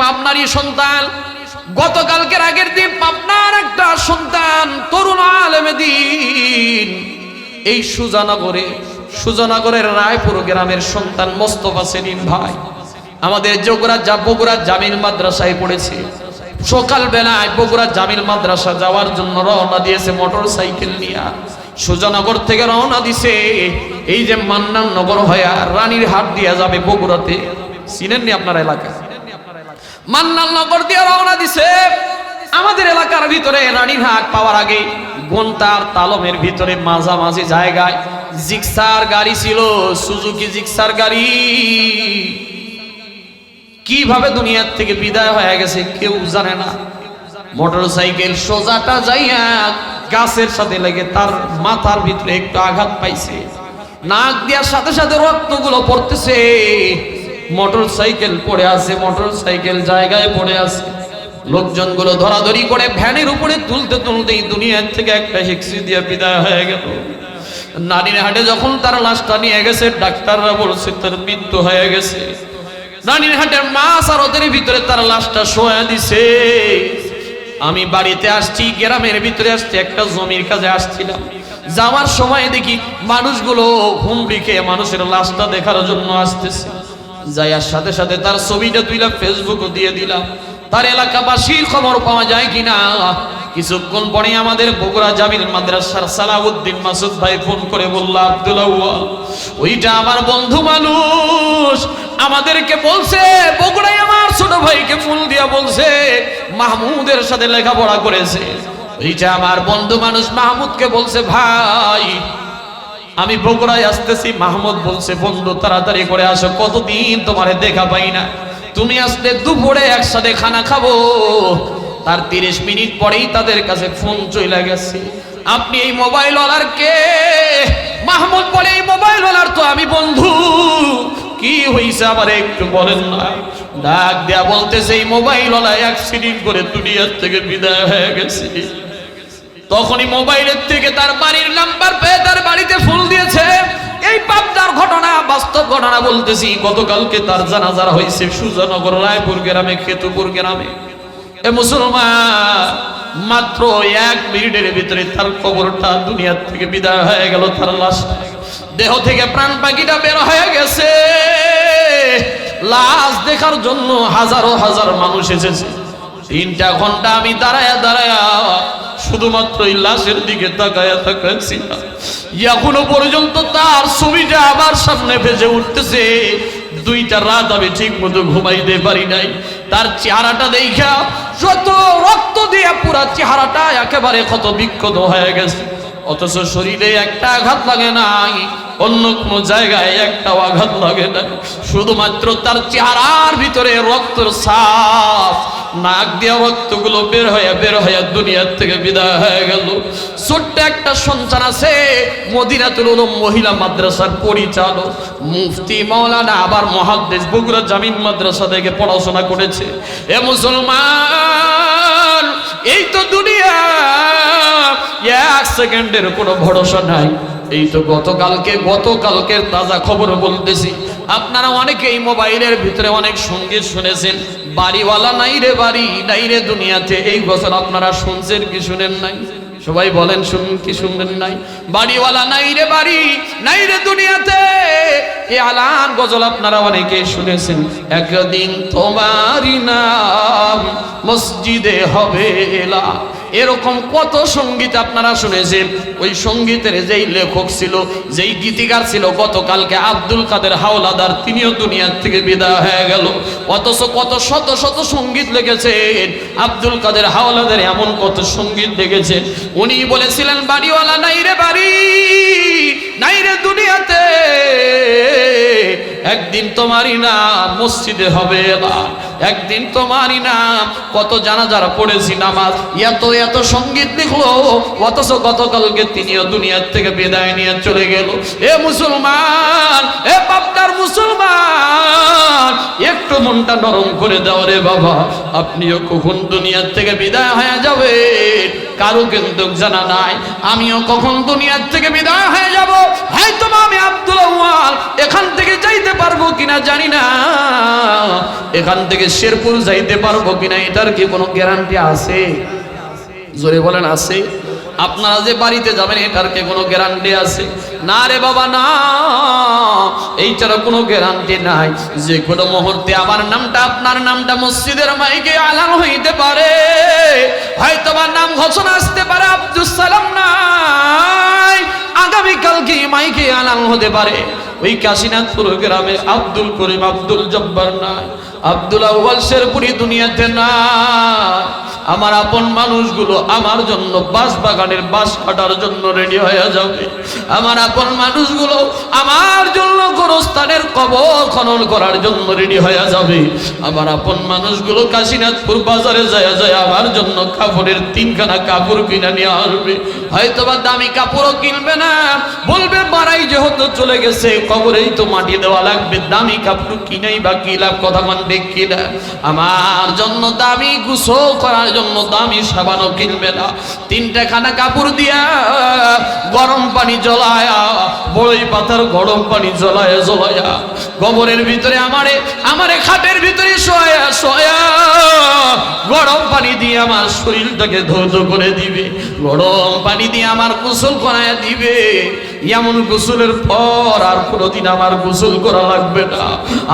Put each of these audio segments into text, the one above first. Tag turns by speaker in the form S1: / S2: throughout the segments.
S1: পাবনারই সন্তান। গতকালকের আগের দিন পাবনার একটা সন্তান তরুণ আলেমেদিন এই সুজানগরে, সুজানগরের রায়পুর গ্রামের সন্তান মোস্তফা সেলিম ভাই আমাদের যোগরা যা বগুড়া জামিল মাদ্রাসায় পড়েছে। সকাল বেলায় বগুড়া জামিল মাদ্রাসা যাওয়ার জন্য রওনা দিয়েছে মোটর সাইকেল নিয়ে। সুজানগর থেকে রওনা দিছে। এই যে মান্নান নগর হয়ে রানীর হাট দিয়া যাবে বগুড়াতে। চিনেননি আপনার এলাকা? মান্নান নগর দিয়ে রওনা দিছে। আমাদের এলাকার ভিতরে রানীরহাট পাওয়ার আগে গন্তার তালমের ভিতরে মাঝামাঝি জায়গায় জিক্সার গাড়ি ছিল, সুজুকি জিক্সার গাড়ি। কীভাবে দুনিয়ার থেকে বিদায় হয়ে গেছে কেউ জানে না। মোটর সাইকেল সোজাটা যাইয়া গাছের সাথে লেগে তার মাথার ভিতরে একটু আঘাত পাইছে। নাক দেওয়ার সাথে সাথে রক্তগুলো পড়তেছে। মোটর সাইকেল পড়ে আছে মোটর সাইকেল জায়গায় পড়ে আছে। লোকজনগুলো ধরাধরি করে ভ্যানের উপরে তুলতে তুলতেই দুনিয়ার থেকে একটা হেক্সি দিয়ে বিদায় হয়ে গেল। নারীর হাটে যখন তার লাশটা নিয়ে গেছে, ডাক্তাররা বলছে, তার মৃত্যু হয়ে গেছে। রানীর হাটের মাছ আর ওদের ভিতরে তার লাশটা শোয়া দিছে। আমি বাড়িতে আসছি, গ্রামের ভিতরে আসছি, একটা জমির কাজে আসছিলাম। যাওয়ার সময় দেখি মানুষগুলো হুমড়ি খেয়ে মানুষের লাশটা দেখার জন্য আসতেছে। যাইয়ার সাথে সাথে তার ছবিটা তুইলাম ফেসবুকও দিয়ে দিলাম। তার এলাকাবাসীর খবর পাওয়া যায় কিনা? কিছুক্ষণ পরে আমাদের বগুড়া জামিল মাদ্রাসার সালাউদ্দিন মাসুদ ভাই ফোন করে বলল আব্দুল্লাহ ওইটা আমার বন্ধু মানুষ। আমাদেরকে বলছে, বগুড়ায় আমার ছোট ভাইকে ফোন দিয়া বলছে, মাহমুদের সাথে লেখাপড়া করেছে। ওইটা আমার বন্ধু মানুষ মাহমুদকে বলছে, ভাই আমি বগুড়ায় আসতেছি, মাহমুদ বলছে, বন্ধু, তাড়াতাড়ি করে আসো, কতদিন তোমারে দেখা পাই না। তুমি আসলে দুপুরে একসাথে খানা খাব। তার তিরিশ মিনিট পরেই তাদের কাছে ফোন চলে গেছে। আপনি এই মোবাইল ওয়ালার কে? মাহমুদ বলে, এই মোবাইল ওয়ালার তো আমি বন্ধু। কি হইছে আবার একটু বলেন না? ডাক দেয়া বলতেছে, এই মোবাইল ওয়ালা অ্যাক্সিডেন্ট করে দুনিয়ার থেকে বিদায় হয়ে গেছে। তখনই মোবাইলের থেকে তার বাড়ির নাম্বার পেয়ে তার বাড়িতে ফুল দিয়েছে। এই পাবনার ঘটনা, বাস্তব ঘটনা বলতেছি, গতকালকে তার জানাজার হয়েছে সুজানগর, রায়পুর গ্রামে, খেতুপুর গ্রামে। এ মুসলমান, মাত্র এক মিনিটের ভিতরে তার কবরটা দুনিয়ার থেকে বিদায় হয়ে গেল, তার লাশ। দেহ থেকে প্রাণ পাখিটা বের হয়ে গেছে। লাশ দেখার জন্য হাজারো হাজার মানুষ এসেছে। তিনটা ঘণ্টা আমি দাঁড়ায়া দাঁড়ায়া শুধুমাত্র এই লাশের দিকে তাকায়া তাকাচ্ছি না এখনও পর্যন্ত তার ছবিটা আবার সামনে ভেজে উঠতেছে। দুইটা রাত আমি ঠিক মতো ঘুমাইতে পারি নাই। তার চেহারাটা দেখা যত রক্ত দিয়ে পুরা চেহারাটা একেবারে ক্ষত বিক্ষত হয়ে গেছে। অথচ শরীরে একটা আঘাত লাগে নাই, অন্য কোনো জায়গায় একটাও আঘাত লাগে না শুধুমাত্র তার চেহারার ভিতরে রক্তর সাপ নাক দিয়ে রক্তগুলো বের হয়ে বের হয়ে দুনিয়ার থেকে বিদায় হয়ে গেল। ছোট্ট একটা সন্তান আছে, মদিনাতুল উলুম মহিলা মাদ্রাসার পরিচালক, মুফতি মাওলানা আবার মহাদ্দেশ, বগুড়া জামিন মাদ্রাসা থেকে পড়াশোনা করেছে। এ মুসলমান, এই তো দুনিয়া, এক সেকেন্ডের কোনো ভরসা নাই। এই তো গতকালকে, গতকালকের তাজা খবর বলতেছি। আপনারা অনেকে এই মোবাইলের ভিতরে অনেক সংগীত শুনেছেন, বাড়িওয়ালা নাই রে বাড়ি, নাই রে দুনিয়াতে। এই বছর আপনারা শুনছেন কি শুনেন নাই? সবাই বলেন, শুনুন কি শুনবেন নাই? বাড়িওয়ালা নাই রে বাড়ি, নাই রে দুনিয়াতে। এ আলান গজল আপনারা অনেকে শুনেছেন। একদিন তোমারই নাম মসজিদে হবে এলা এরকম কত সংগীত আপনারা শুনেছেন? ওই সঙ্গীতের যেই লেখক ছিল, যেই গীতিকার ছিল, গতকালকে আব্দুল কাদের হাওলাদার, তিনিও দুনিয়ার থেকে বিদায় হয়ে গেল। অথচ কত শত শত সংগীত লিখেছেন। আব্দুল কাদের হাওলাদার এমন কত সংগীত লিখেছেন। উনি বলেছিলেন, বাড়িওয়ালা নাই রে বাড়ি, নাই রে দুনিয়াতে। একদিন তোমারই নাম মসজিদে হবে একদিন তোমারই নাম কত জানাজারা পড়েছি নামাজ। এত এত সংগীত লিখলো, অথচ গতকালকে তিনিও দুনিয়ার থেকে বিদায় নিয়ে চলে গেল। এ মুসলমান, এ বাপটার মুসলমান, একটু মনটা নরম করে দাও রে বাবা। আপনিও কখন দুনিয়ার থেকে বিদায় হয়ে যাবে কারও কিন্তু জানা নাই। আমিও কখন দুনিয়ার থেকে বিদায় হয়ে যাব? হয়তো আমি আব্দুল এখান থেকে যাইতে পারব কিনা জানি না। এখান থেকে শেরপুর যাইতে পারব কিনা, এটার কি কোনো গ্যারান্টি আছে? জোরে বলেন, আছে? আপনারা যে বাড়িতে যাবেন, এটার কে কোনো গ্যারান্টি আছে? না রে বাবা, না। এইটার কোনো গ্যারান্টি নাই। যে কোনো মুহূর্তে আমার নামটা, আপনার নামটা মসজিদের মাইকে আলান হইতে পারে। হয়তো আমার নাম ঘোষণা আসতে পারে আব্দুল সালাম নাই। আগামীকাল কি মাইকে আলান হতে পারে? ওই কাশীনাথপুর গ্রামে আব্দুল করিম আব্দুল জব্বার নাই। আব্দুল আউয়াল শেরপুরি দুনিয়াতে না আমার আপন মানুষগুলো আমার জন্য বাস বাগানের বাস কাটার জন্য রেডি হয়ে যাবে। আমার আপন মানুষগুলো আমার জন্য গোরস্থানের কবর খনন করার জন্য রেডি হয়ে যাবে। আমার আপন মানুষগুলো কাশীনাথপুর বাজারে যায় যায় আমার জন্য কাপড়ের তিনখানা কাপড় কিনে নিয়ে আসবে। হয়তো বা দামি কাপড়ও কিনবে না বাড়াই যেহেতু চলে গেছে, কবরেই তো মাটি দেওয়া লাগবে, দামি কাপড় কিনেই বা কি লাভ, কথা মান দেখি না আমার জন্য দামি গুছো করার জন্য দামি সাবানও কিনবে না। তিনটা খানা কাপড় দিয়া গরম পানি জ্বলায়া, বড়ই পাতার গরম পানি জ্বলায়া জ্বলায়া। গোবরের ভিতরে আমারে আমারে খাটের ভিতরে শোয়া শোয়া। গরম পানি দিয়ে আমার শরীরটাকে ধৌত করে দিবে, গরম পানি দিয়ে আমার গোসল করায়া দিবে। এমন গোসলের পর আর কোনোদিন আমার গোসল করা লাগবে না।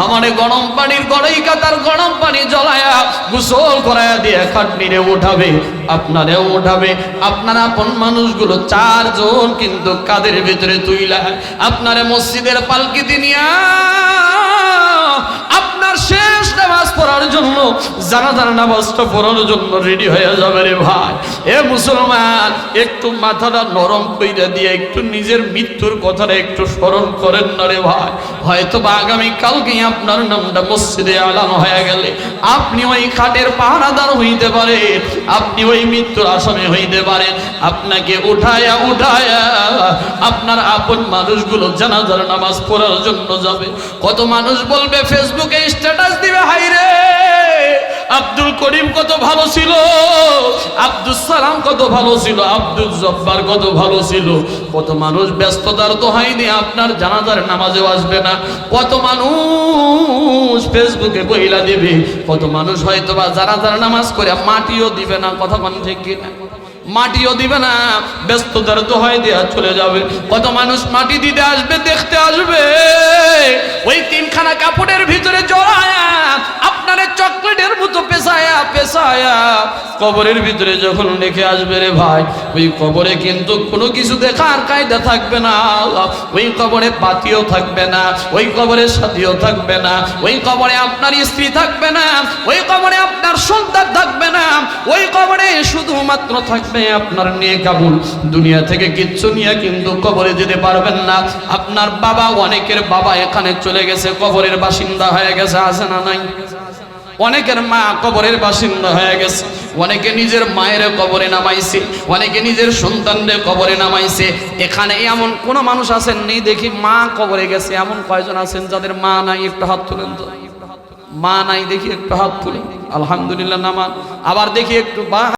S1: আমারে গরম পানির গড়াই কাতার গরম পানি জ্বলায়া গোসল করায়া দিয়ে খাটনিরে উঠাবে আপনারেও উঠাবে আপনার আপন মানুষগুলো চারজন কিন্তু কাদের ভিতরে তুইলা? আপনারে মসজিদের পালকিতে নিয়া জানাজার নামাজটা পড়ার জন্য রেডি হয়ে যাবে রে ভাই। এ মুসলমান, একটু মাথাটা নরম কইরা দিয়ে, একটু নিজের মৃত্যুর কথাটা একটু স্মরণ করেন না রে ভাই। হয়তো বা আগামী কালকে আপনার নামটা মসজিদে আলানো হয়ে গেলে। আপনি ওই খাটের পাহারাদার হইতে পারে, আপনি ওই মৃত্যুর আসামি হইতে পারেন আপনাকে উঠায়া উঠায়া আপনার আপন মানুষগুলো জানাজার নামাজ পড়ার জন্য যাবে। কত মানুষ বলবে, ফেসবুকে স্ট্যাটাস করিম কত ভালো ছিল? আব্দুল সালাম কত ভালো ছিল? আব্দুল জব্বার কত ভালো ছিল? কত মানুষ ব্যস্ততার তো হয়নি, আপনার জানাজার নামাজেও আসবে না। কত মানুষ ফেসবুকে বইলা দিবে, কত মানুষ হয়তো বা জানাজার নামাজ করে মাটিও দিবে না, কথা মান ঠিক কিনা? মাটিও দিবে না, ব্যস্ততার তো হয় দেয়া চলে যাবে। কত মানুষ মাটি দিতে আসবে, দেখতে আসবে। ওই তিনখানা কাপড়ের ভিতরে জড়ায়া আপনারে চকলেটের মতো পেশায়া কবরের ভিতরে যখন রেখে আসবে রে ভাই, ওই কবরে কিন্তু কোনো কিছু দেখার কায়দা থাকবে না। ওই কবরে পাতিও থাকবে না, ওই কবরে সাথীও থাকবে না, ওই কবরে আপনার স্ত্রী থাকবে না, ওই কবরে আপনার সন্তান থাকবে না, ওই কবরে শুধুমাত্র থাকবে আপনার নিয়ে কাবুল। দুনিয়া থেকে কিচ্ছু নিয়ে কিন্তু কবরে যেতে পারবেন না। আপনার বাবা অনেকের বাবা এখানে চলে গেছে, কবরের বাসিন্দা হয়ে গেছে, আছে না নাই? অনেকের মা কবরের বাসিন্দা হয়ে গেছে। অনেকে নিজের মায়ের কবরে নামাইছে, অনেকে নিজের সন্তানদের কবরে নামাইছে। এখানে এমন কোন মানুষ আছেন নেই দেখি মা কবরে গেছে। এমন কয়জন আছেন যাদের মা নাই, একটু হাত তুলেন তো। মা নাই, দেখি একটু হাত তুলেন। আলহামদুলিল্লাহ নামা আবার দেখি একটু বা